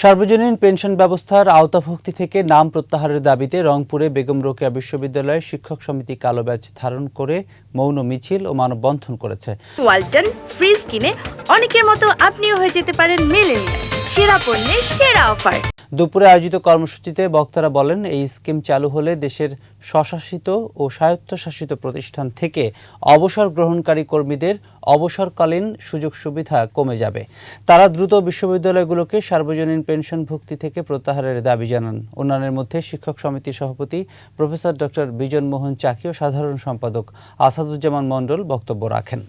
সার্বজনীন পেনশন ব্যবস্থার আওতাভুক্তি থেকে নাম প্রত্যাহারের দাবিতে রংপুরে বেগম রোকেয়া বিশ্ববিদ্যালয়ের শিক্ষক সমিতি কালো ব্যাচ ধারণ করে মৌন মিছিল ও মানববন্ধন করেছে। ওয়ালটন ফ্রিজ কিনে অনেকের মতো আপনিও হয়ে যেতে পারেন মেলেনিয়া সেরা পণ্যের সেরা অফার। দুপুরে আয়োজিত কর্মসূচিতে বক্তারা বলেন, এই স্কিম চালু হলে দেশের স্বশাসিত ও স্বায়ত্তশাসিত প্রতিষ্ঠান থেকে অবসর গ্রহণকারী কর্মীদের অবসরকালীন সুযোগ সুবিধা কমে যাবে। তারা দ্রুত বিশ্ববিদ্যালয়গুলোকে সার্বজনীন পেনশন ভুক্তি থেকে প্রত্যাহারের দাবি জানান। অন্যান্যের মধ্যে শিক্ষক সমিতির সভাপতি প্রফেসর ডক্টর বিজন মোহন চাকি ও সাধারণ সম্পাদক আসাদুজ্জামান মণ্ডল বক্তব্য রাখেন।